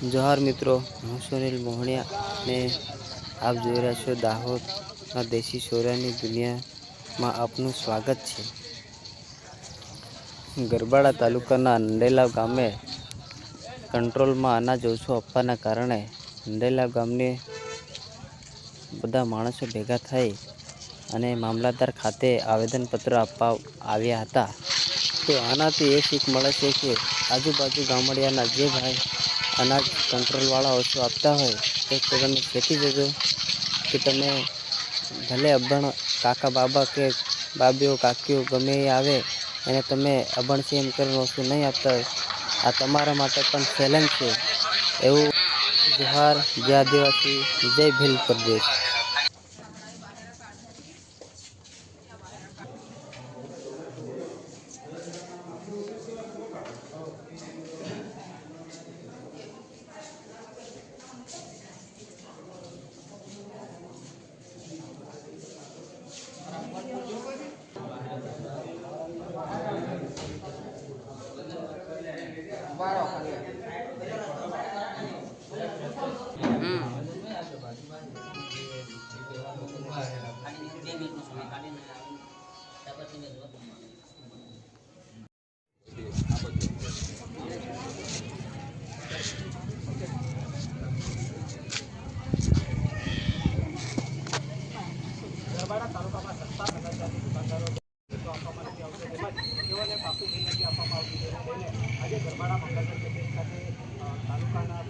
જોહાર મિત્રો, હું સુનિલ મોહણિયા ને આપ જોઈ રહ્યા છો દાહોદના દેશી સોરાની દુનિયામાં આપનું સ્વાગત છે. ગરબાડા તાલુકાના અંડેલા ગામે કંટ્રોલમાં અનાજ ઓછું આપવાના કારણે અંડેલા ગામની બધા માણસો ભેગા થઈ અને મામલતદાર ખાતે આવેદનપત્ર આપવા આવ્યા હતા. તો આનાથી એ શીખ મળે છે કે આજુબાજુ ગામડિયાના જે ભાઈ અનાજ કંટ્રોલવાળા ઓછું આપતા હોય, તો તમે ખેતી જજો કે તમે ભલે અભણ કાકા બાબા કે બાબીઓ, કાકીઓ ગમે એ આવે, એને તમે અભણથી એમ કરીને ઓછું નહીં આપતા હોય. આ તમારા માટે પણ ચેલેન્જ છે. એવું જોહાર જય આદિવાસી જય ભીલ પ્રદેશ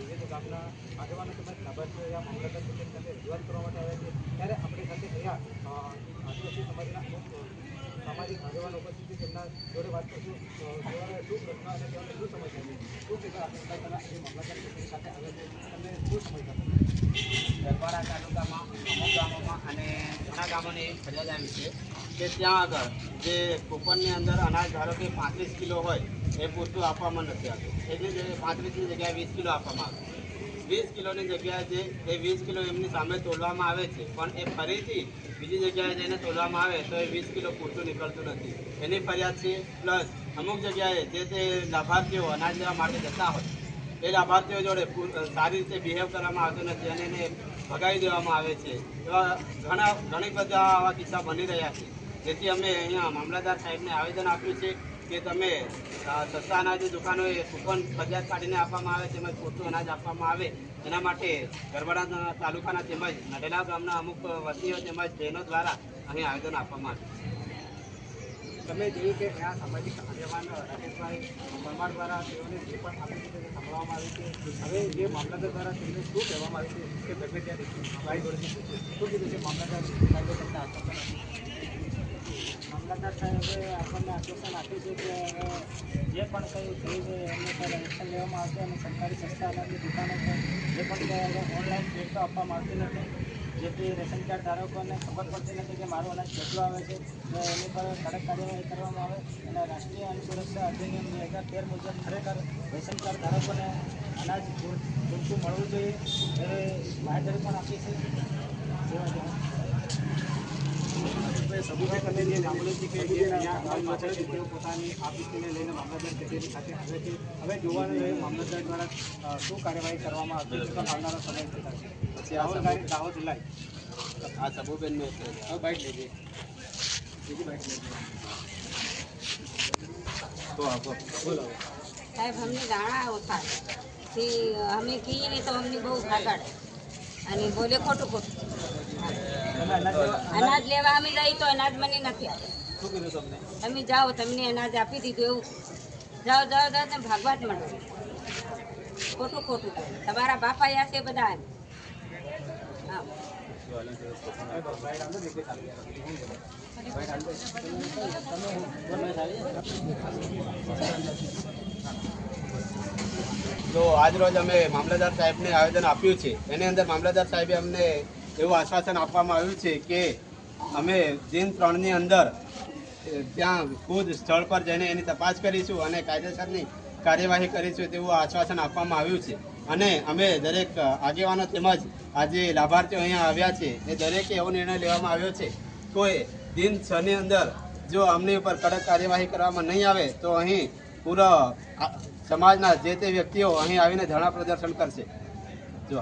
આગેવાનો તેમજ અહીંયા મામલતદાર ખાતે રજૂઆત કરવા માટે આવ્યા છે ત્યારે આપણી સાથે અહીંયા અ, આદિવાસી સમાજના સામાજિક તાલુકામાં, અમુક ગામોમાં અને ઘણા ગામોની એવી ફરિયાદ આવી છે કે ત્યાં આગળ જે કૂપનની અંદર અનાજ ધારો કે પાંત્રીસ કિલો હોય, એ પૂરતું આપવામાં નથી આવતું. એટલે પાંત્રીસની જગ્યાએ વીસ કિલો આપવામાં આવે વીસ કિલોની જગ્યાએ જે એ વીસ કિલો એમની સામે તોલવામાં આવે છે, પણ એ ફરીથી બીજી જગ્યાએ જઈને તોલવામાં આવે તો એ વીસ કિલો પૂરતું નીકળતું નથી. એની ફરિયાદ છે, પ્લસ અમુક જગ્યાએ જે તે લાભાર્થીઓ અનાજ લેવા માટે જતા હોય, એ લાભાર્થીઓ જોડે સારી રીતે બિહેવ કરવામાં આવતું નથી અને એને ભગાવી દેવામાં આવે છે. એવા ઘણા, ઘણી બધા આવા કિસ્સા બની રહ્યા છે. જેથી અમે અહીંયા મામલતદાર સાહેબને આવેદન આપ્યું છે કે તમે સસ્તા અનાજની દુકાનોએ કૂપન ફરજિયાત કાઢીને આપવામાં આવે તેમજ ખોટું અનાજ આપવામાં આવે, એના માટે ગરબડા તાલુકાના તેમજ નડેલા ગામના અમુક વસીઓ તેમજ બહેનો દ્વારા અહીં આવેદન આપવામાં આવ્યું તમે જોયું કે આ સામાજિક આગેવાન રાકેશભાઈ પરમાર દ્વારા તેઓને જે પણ આપી છે તે સાંભળવામાં આવ્યું છે, હવે જે મામલતદાર દ્વારા તેમને શું કહેવામાં આવ્યું છે, કે ગમે ત્યાં ભાઈ જોડે શું કીધું છે મામલતદાર તમને આશ્વાસન મામલતદાર સાહેબે આપણને આશ્વાસન આપ્યું છે કે જે પણ કંઈ થઈ છે, એમને પર એક્શન લેવામાં આવશે અને સરકારી સંસ્થાઓની દુકાનો પર જે પણ ઓનલાઈન ભેટો આપવામાં આવતી નથી. જેથી રેશન કાર્ડ ધારકોને ખબર પડતી નથી કે મારું અનાજ કેટલું આવે છે. તો એની પર કડક કાર્યવાહી કરવામાં આવે અને રાષ્ટ્રીય અન્ન સુરક્ષા અધિનિયમ બે હજાર તેર મુજબ ખરેખર રેશન કાર્ડ ધારકોને અનાજ પૂર- પૂરતું મળવું જોઈએ. એ બાહેધરી પણ આપી છે સબુભાઈ શું કાર્યવાહી કરવામાં આવતી છતાં સમય થતા છે આ સબુબેનને હવે બાઇક બોલો સાહેબ, અમને દાણા ઓછા. થી અમે કહીએ ને તો અમને બહુ ભાગડ. અને બોલે ખોટું ખોટું. અનાજ લેવા અમે જઈ તો અનાજ મને નથી આપ્યું શું તમે જાઓ, તમને અનાજ આપી દીધું એવું. જાઓ જાઓ જાઓ તમે ભાગવા જ મળો. ખોટું ખોટું તમારા બાપા યા છે બધા જો. તો આજ રોજ અમે મામલતદાર સાહેબને આવેદન આપ્યું છે. એની અંદર મામલતદાર સાહેબે અમને એવું આશ્વાસન આપવામાં આવ્યું છે કે અમે દિન ત્રણની અંદર ત્યાં ખુદ સ્થળ પર જઈને એની તપાસ કરીશું અને કાયદેસરની કાર્યવાહી કરીશું તેવું આશ્વાસન આપવામાં આવ્યું છે. અને અમે દરેક આગેવાનો તેમજ આજે લાભાર્થીઓ અહીંયા આવ્યા છે એ દરેકે એવો નિર્ણય લેવામાં આવ્યો છે. કોઈ દિન છની અંદર જો અમની ઉપર કડક કાર્યવાહી કરવામાં નહીં આવે, તો અહીં પૂરા સમાજના જે તે વ્યક્તિઓ અહીં આવીને ધરણા પ્રદર્શન કરશે. જો